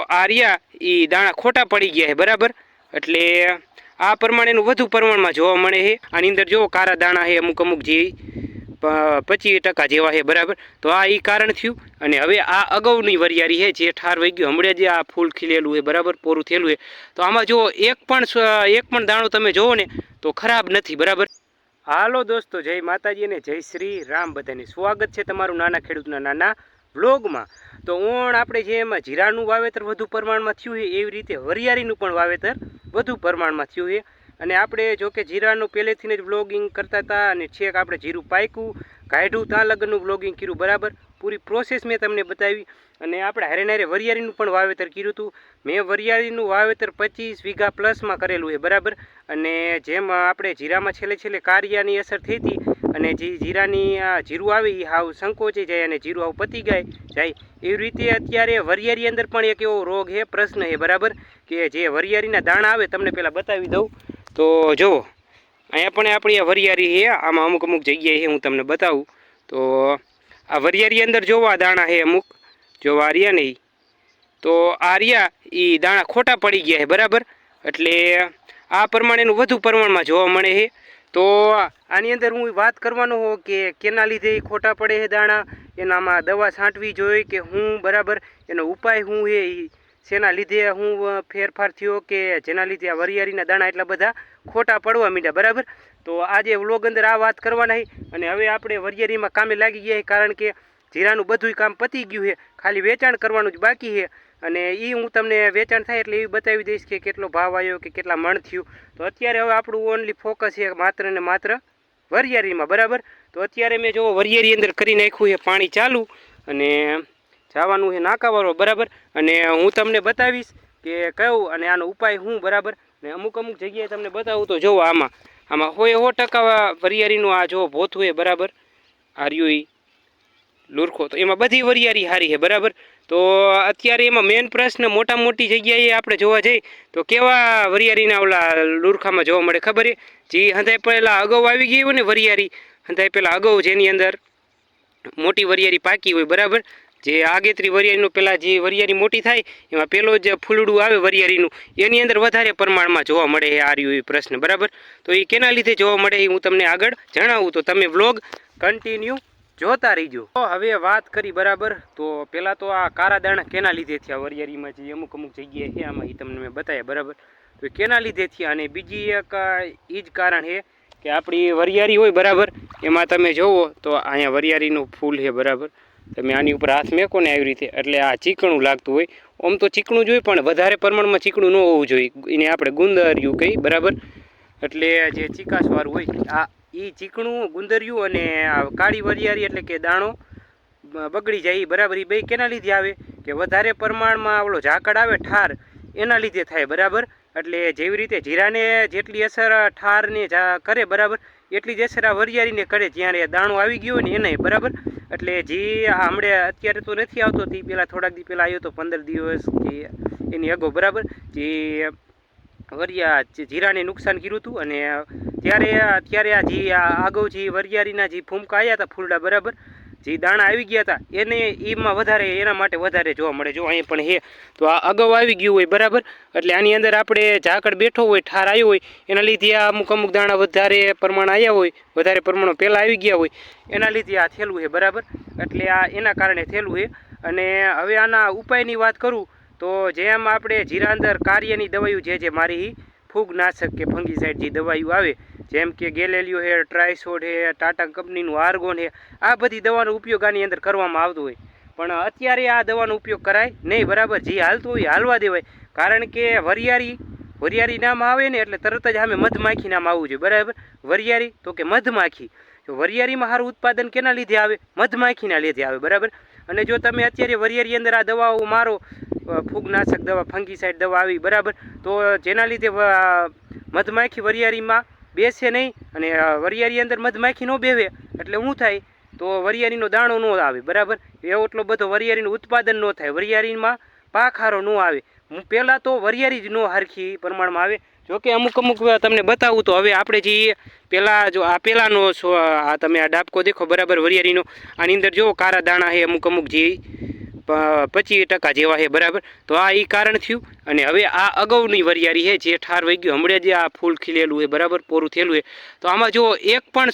આ રહ્યા એ દાણા ખોટા પડી ગયા છે, બરાબર? એટલે આ પ્રમાણેનું વધુ પ્રમાણમાં જોવા મળે છે. આની અંદર જો કારા દાણા છે, અમુક અમુક જે પચીસ ટકા જેવા છે, બરાબર? તો આ એ કારણ થયું. અને હવે આ અગાઉની વરિયાળી છે, જે ઠાર વહી ગયું, હમણાં જે આ ફૂલ ખીલેલું છે, બરાબર? પોરું થયેલું છે. તો આમાં જો એક પણ એક પણ દાણો તમે જોવો ને, તો ખરાબ નથી, બરાબર? હાલો દોસ્તો, જય માતાજી અને જય શ્રી રામ બધાને. સ્વાગત છે તમારું નાના ખેડૂતના નાના વ્લોગમાં. તો ઓણ આપણે જે એમાં જીરાનું વાવેતર વધુ પ્રમાણમાં થયું છે, એવી રીતે વરિયાળીનું પણ વાવેતર વધુ પ્રમાણમાં થયું છે. અને આપણે જો કે જીરાનું પહેલેથી જ વ્લોગિંગ કરતા હતા અને છેક આપણે જીરું પાક્યું, કાઢ્યું ત્યાં લગ્નનું બ્લોગિંગ કર્યું, બરાબર? પૂરી પ્રોસેસ મેં તમને બતાવી અને આપણે હરેનારે હારે વરિયાળીનું પણ વાવેતર કર્યું હતું. મેં વરિયાળીનું વાવેતર પચીસ વીઘા પ્લસમાં કરેલું છે, બરાબર? અને જેમ આપણે જીરામાં છેલ્લે છેલ્લે કારિયાની અસર થઈ હતી અને જે જીરાની આ જીરું આવે એ હાવ સંકોચી જાય અને જીરું હાવ પતી જાય જાય, એવી રીતે અત્યારે વરિયારી અંદર પણ એક એવો રોગ છે, પ્રશ્ન છે, બરાબર? કે જે વરિયારીના દાણા આવે, તમને પહેલાં બતાવી દઉં. તો જુઓ, અહીંયા પણ આપણી આ વરિયારી છે, આમાં અમુક અમુક જગ્યાએ હું તમને બતાવું. તો આ વરિયાળી અંદર જોવા દાણા છે અમુક જોવા રહ્યા નહીં. તો આ રહ્યા એ દાણા ખોટા પડી ગયા છે બરાબર? એટલે આ પ્રમાણેનું વધુ પ્રમાણમાં જોવા મળે છે તો આની અંદર હું વાત કરવાનો હો કે કેના લીધે એ ખોટા પડે છે દાણા? એનામાં દવા છાંટવી જોઈએ કે હું, બરાબર? એનો ઉપાય હું હે શેના લીધે હું ફેરફાર થયો કે જેના લીધે આ વરિયાળીના દાણા એટલા બધા ખોટા પડવા માંડ્યા, બરાબર? તો આજે વ્લોગ અંદર આ વાત કરવાના અને હવે આપણે વરિયાળીમાં કામે લાગી ગયા કારણ કે જીરાનું બધુંય કામ પતી ગયું છે, ખાલી વેચાણ કરવાનું જ બાકી છે અને એ હું તમને વેચાણ થાય એટલે એ બતાવી દઈશ કે કેટલો ભાવ આવ્યો કે કેટલા મણ થયું. તો અત્યારે હવે આપણું ઓનલી ફોકસ છે માત્ર ને માત્ર વરિયાળીમાં બરાબર? તો અત્યારે મેં જો વરિયારી અંદર કરી નાખ્યું છે, પાણી ચાલુ અને જવાનું છે નાકાવાળો, બરાબર? અને હું તમને બતાવીશ કે કયું અને આનો ઉપાય શું, બરાબર? ને અમુક અમુક જગ્યાએ તમને બતાવું તો જોવો આમાં. આમાં હોય સો ટકા વરિયાળીનું આ જો ભોથું એ બરાબર ઈ લુરખો. તો એમાં બધી વરિયાળી સારી છે, બરાબર? તો અત્યારે એમાં મેઇન પ્રશ્ન મોટા મોટી જગ્યાએ આપણે જોવા જઈએ તો કેવા વરિયાળીના ઓલા લુરખામાં જોવા મળે ખબર જે હંધાય પહેલાં અગાઉ આવી ગઈ હોય ને વરિયારી, હંધાય પહેલાં અગાઉ જેની અંદર મોટી વરિયાળી પાકી હોય, બરાબર? જે આગેતરી વરિયાળીનું પહેલાં જે વરિયાળી મોટી થાય, એમાં પેલો જે ફૂલડું આવે વરિયાળીનું, એની અંદર વધારે પ્રમાણમાં જોવા મળે છે આ રહ્યું એ પ્રશ્ન, બરાબર? તો એ કેના લીધે જોવા મળે એ હું તમને આગળ જણાવું. તો તમે વ્લોગ કન્ટિન્યુ જોતા રહીજો. તો હવે વાત કરી બરાબર, તો પહેલાં તો આ કારા દાણા કેના લીધે થયા વરિયાળીમાં જે અમુક અમુક જગ્યાએ છે, આમાં એ તમને મેં બતાવ્યા બરાબર? તો કેના લીધે થયા અને બીજી એક એ જ કારણ છે કે આપણી વરિયાળી હોય બરાબર, એમાં તમે જોવો તો અહીંયા વરિયાળીનું ફૂલ છે, બરાબર? તમે આની ઉપર હાથ મેકો ને આવી રીતે. એટલે આ ચીકણું લાગતું હોય. આમ તો ચીકણું જોઈએ પણ વધારે પ્રમાણમાં ચીકણું ન હોવું જોઈએ. એને આપણે ગુંદર્યું કહી બરાબર? એટલે જે ચીકાશવાળું હોય, આ એ ચીકણું, ગુંદર્યું અને આ કાળી વરિયાળી એટલે કે દાણો બગડી જાય એ બરાબર? એ બે કેના લીધે આવે? કે વધારે પ્રમાણમાં આવડો ઝાકળ આવે, ઠાર, એના લીધે થાય, બરાબર? એટલે જેવી રીતે જીરાને જેટલી અસર ઠારને કરે, બરાબર? એટલી જ અસર આ વરિયાળીને કરે. જ્યારે દાણો આવી ગયો ને એને બરાબર? એટલે જે હમણે અત્યારે તો નથી આવતો, તે પહેલાં થોડાક દી પહેલાં આવ્યો તો પંદર દિવસ કે એની અગો બરાબર, જે વરિયા જીરાને નુકસાન કર્યું હતું અને ત્યારે અત્યારે આ જે અગાઉ જે વરિયાળીના જે ફૂમકા આવ્યા હતા ફૂલડા બરાબર જે દાણા આવી ગયા હતા એને એમાં વધારે, એના માટે વધારે જોવા મળે. જો અહીં પણ હે, તો આ અગાઉ આવી ગયું હોય, બરાબર? એટલે આની અંદર આપણે ઝાકળ બેઠો હોય, ઠાર આવ્યો હોય, એના લીધે આ અમુક અમુક દાણા વધારે પ્રમાણ આવ્યા હોય, વધારે પ્રમાણો પહેલાં આવી ગયા હોય, એના લીધે આ થયેલું છે બરાબર? એટલે આ એના કારણે થયેલું છે અને હવે આના ઉપાયની વાત કરું, તો જેમ આપણે જીરા અંદર કાર્યની દવાઈઓ જે જે મારી ફૂગનાશક કે ફંગીસાઇડ જે દવાઈઓ આવે જેમ કે ગેલેલિયો છે ટ્રાયસોડ છે ટાટા કંપનીનું આર્ગોન છે આ બધી દવાનો ઉપયોગ આની અંદર કરવામાં આવતો હોય. પણ અત્યારે આ દવાનો ઉપયોગ કરાય નહીં, બરાબર? જે હાલતું હોય હાલવા દેવાય. કારણ કે વરિયાળી વરિયાળી નામ આવે ને એટલે તરત જ સામે મધમાખી નામ આવવું જોઈએ, બરાબર? વરિયાળી તો કે મધમાખી. તો વરિયાળીમાં સારું ઉત્પાદન કેના લીધે આવે? મધમાખીના લીધે આવે, બરાબર? અને જો તમે અત્યારે વરિયાળી અંદર આ દવાઓ મારો ફૂગનાશક દવા ફંગીસાઇડ દવા આવી, બરાબર? તો જેના લીધે મધમાખી વરિયાળીમાં બેસે નહીં અને વરિયાળી અંદર મધમાખી ન બેવે એટલે શું થાય તો વરિયાળીનો દાણો ન આવે, બરાબર? એવો એટલો બધો વરિયાળીનું ઉત્પાદન ન થાય, વરિયાળીમાં પાક હારો ન આવે. હું પહેલાં તો વરિયાળી જ ન હરખી પ્રમાણમાં આવે. જોકે અમુક અમુક તમને બતાવું તો હવે આપણે જે પહેલાં જો આ પહેલાંનો આ તમે આ ડાબકો દેખો, બરાબર, વરિયાળીનો, આની અંદર જો કારા દાણા છે, અમુક અમુક જે પચીસ ટકા જેવા છે, બરાબર? તો આ એ કારણ થયું. અને હવે આ અગાઉની વરિયાળી છે, જે ઠાર વહી ગયું. હમણાં જે આ ફૂલ ખીલેલું છે, બરાબર? પૂરું થયેલું છે. તો આમાં જો એક પણ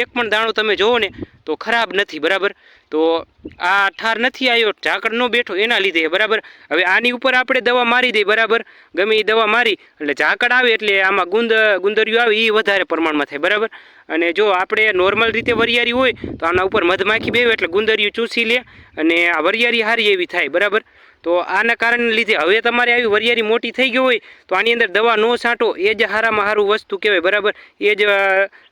એક પણ દાણો તમે જોવો ને, તો ખરાબ નથી, બરાબર? તો આ ઠાર નથી આવ્યો ઝાકળ ન બેઠો, એના લીધે, બરાબર? હવે આની ઉપર આપણે દવા મારી દઈએ બરાબર? ગમે એ દવા મારી, એટલે ઝાકળ આવે, એટલે આમાં ગુંદ, ગુંદરિયું આવે એ વધારે પ્રમાણમાં થાય, બરાબર? અને જો આપણે નોર્મલ રીતે વરિયાળી હોય, તો આના ઉપર મધમાખી બેવે એટલે ગુંદરિયું ચૂસી લે, અને આ વરિયાળી સારી એવી થાય, બરાબર? તો આના કારણે લીધે હવે તમારે આવી વરિયાળી મોટી થઈ ગઈ હોય તો આની અંદર દવા ન છાંટો. એ જ હારામાં સારું વસ્તુ કહેવાય, બરાબર? એ જ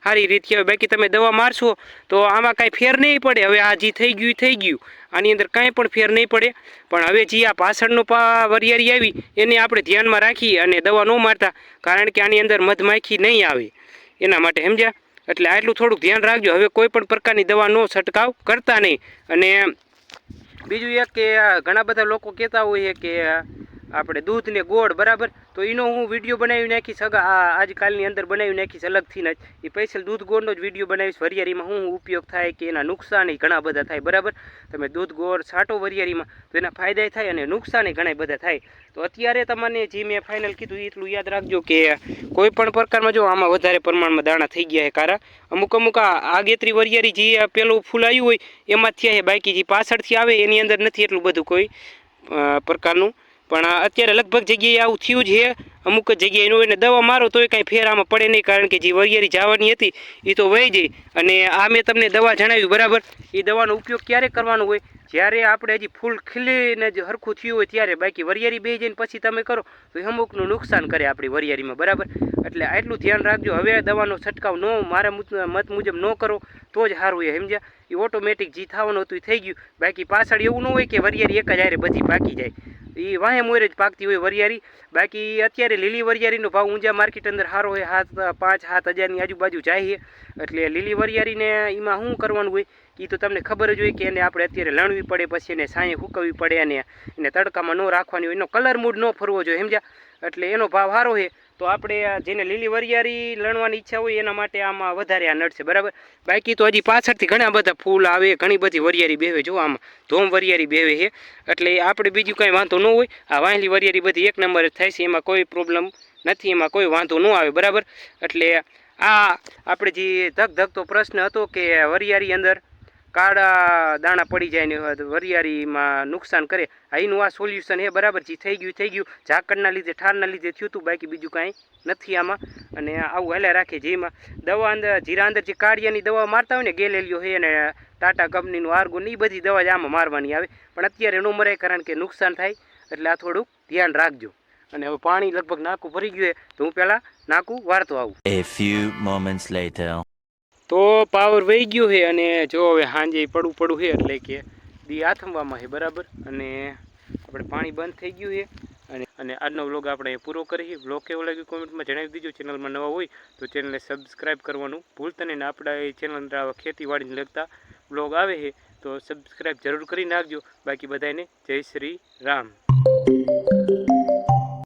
સારી રીત કહેવાય. બાકી તમે દવા મારશો તો આમાં કાંઈ ફેર નહીં પડે. હવે આ જે થઈ ગયું થઈ ગયું. આની અંદર કાંઈ પણ ફેર નહીં પડે. પણ હવે જે આ પાછળનો પા, વરિયાળી આવી એને આપણે ધ્યાનમાં રાખી અને દવા ન મારતા, કારણ કે આની અંદર મધમાખી નહીં આવે. એના માટે સમજ્યા? એટલે આટલું થોડુંક ધ્યાન રાખજો. હવે કોઈ પણ પ્રકારની ન છંટકાવ કરતા નહીં. અને બીજું એક કે ઘણા બધા લોકો કહેતા હોય છે કે આપણે દૂધ ને ગોળ, બરાબર? તો એનો હું વીડિયો બનાવી નાખીશ, અગા, આ આજકાલની અંદર બનાવી નાખીશ અલગથી જ. એ સ્પેશિયલ દૂધ ગોળનો જ વીડિયો બનાવીશ. વરિયાળીમાં શું ઉપયોગ થાય કે એના નુકસાન ઘણા બધા થાય, બરાબર? તમે દૂધ ગોળ છાંટો વરિયાળીમાં, તો એના ફાયદા થાય અને નુકસાન ઘણા બધા થાય. તો અત્યારે તમને જે મેં ફાઇનલ કીધું એટલું યાદ રાખજો કે કોઈ પણ પ્રકારમાં જો આમાં વધારે પ્રમાણમાં દાણા થઈ ગયા છે, કારા. અમુક અમુક આ આગેતરી વરિયાળી જે પેલું ફૂલ આવ્યું હોય એમાંથી બાકી જે પાછળથી આવે એની અંદર નથી એટલું બધું કોઈ પ્રકારનું. પણ અત્યારે લગભગ જગ્યાએ આવું થયું છે. અમુક જગ્યાએ એનું એને દવા મારો તોય કાંઈ ફેર આમાં પડે નહીં, કારણ કે જે વરિયારી જવાની હતી એ તો વહી જઈ અને આ મેં તમને દવા જણાવ્યું, બરાબર? એ દવાનો ઉપયોગ ક્યારે કરવાનો હોય? જ્યારે આપણે હજી ફૂલ ખીલીને જ હરખું થયું હોય ત્યારે બાકી વરિયાળી બે જઈને પછી તમે કરો, તો એ અમુકનું નુકસાન કરે આપણી વરિયાળીમાં, બરાબર? એટલે આટલું ધ્યાન રાખજો. હવે દવાનો છંટકાવ ન, મારા મુત- મુજબ ન કરો, તો જ સારું એ, સમજ્યા? એ ઓટોમેટિક જે થવાનું હતું એ થઈ ગયું. બાકી પાછળ એવું ન હોય કે વરિયાળી એક જ હારે બધી પાકી જાય. એ વાહે મોરે જ પાકતી હોય વરિયાળી. બાકી અત્યારે લીલી વરિયારીનો ભાવ ઊંઝા માર્કેટ અંદર સારો હોય, હાથ, પાંચ સાત હજારની આજુબાજુ જાય એટલે લીલી વરિયારીને એમાં શું કરવાનું હોય? એ તો તમને ખબર જ હોય કે એને આપણે અત્યારે લણવી પડે, પછી એને સાંયે સૂકવવી પડે અને એને તડકામાં ન રાખવાની હોય. એનો કલર મૂડ ન ફરવો જોઈએ, સમજ્યા? એટલે એનો ભાવ સારો છે. તો આપણે જેને લીલી વરિયાળી લણવાની ઈચ્છા હોય એના માટે આમાં વધારે આ નડશે બરાબર? બાકી તો હજી પાછળથી ઘણા બધા ફૂલ આવે, ઘણી બધી વરિયાળી બેવે જો આમાં. ધોમ વરિયાળી બેવે છે. એટલે આપણે બીજું કાંઈ વાંધો ન હોય. આ વાંહલી વરિયાળી બધી એક નંબર થાય છે, એમાં કોઈ પ્રોબ્લેમ નથી, એમાં કોઈ વાંધો ન આવે, બરાબર? એટલે આ આપણે જે ધક ધકતો પ્રશ્ન હતો કે વરિયાળી અંદર કાળા દાણા પડી જાય ને વરિયાળીમાં નુકસાન કરે. અહીંનું એનું આ સોલ્યુશન હે બરાબર જે થઈ ગયું થઈ ગયું. ઝાકળના લીધે, ઠારના લીધે થયું હતું બાકી બીજું કાંઈ નથી આમાં. અને આવું હાલ્યા રાખે જેમાં દવા અંદર, જીરા અંદર જે કાળિયાની દવા મારતા હોય ને, ગેલેલિયો છે અને ટાટા કંપનીનું આર્ગોન એ બધી દવા જ આમાં મારવાની આવે. પણ અત્યારે ન મરાય કારણ કે નુકસાન થાય, એટલે આ થોડુંક ધ્યાન રાખજો. અને હવે પાણી લગભગ નાકું ભરી ગયું છે, તો હું પહેલાં નાકું વારતો આવું. તો પાવર વહી ગયો છે અને જો હવે સાંજે પડવું પડવું છે એટલે કે દી આથમવામાં છે, બરાબર? અને આપણે પાણી બંધ થઈ ગયું છે. અને અને આજનો વ્લોગ આપણે પૂરો કરીએ વ્લોગ કેવો લાગ્યો કોમેન્ટમાં જણાવી દીજો. ચેનલમાં નવા હોય તો ચેનલને સબસ્ક્રાઈબ કરવાનું ભૂલતા નહીં. આપણા એ ચેનલ ખેતીવાડીને લગતા વ્લોગ આવે છે, તો સબસ્ક્રાઈબ જરૂર કરી નાખજો. બાકી બધાને જય શ્રી રામ.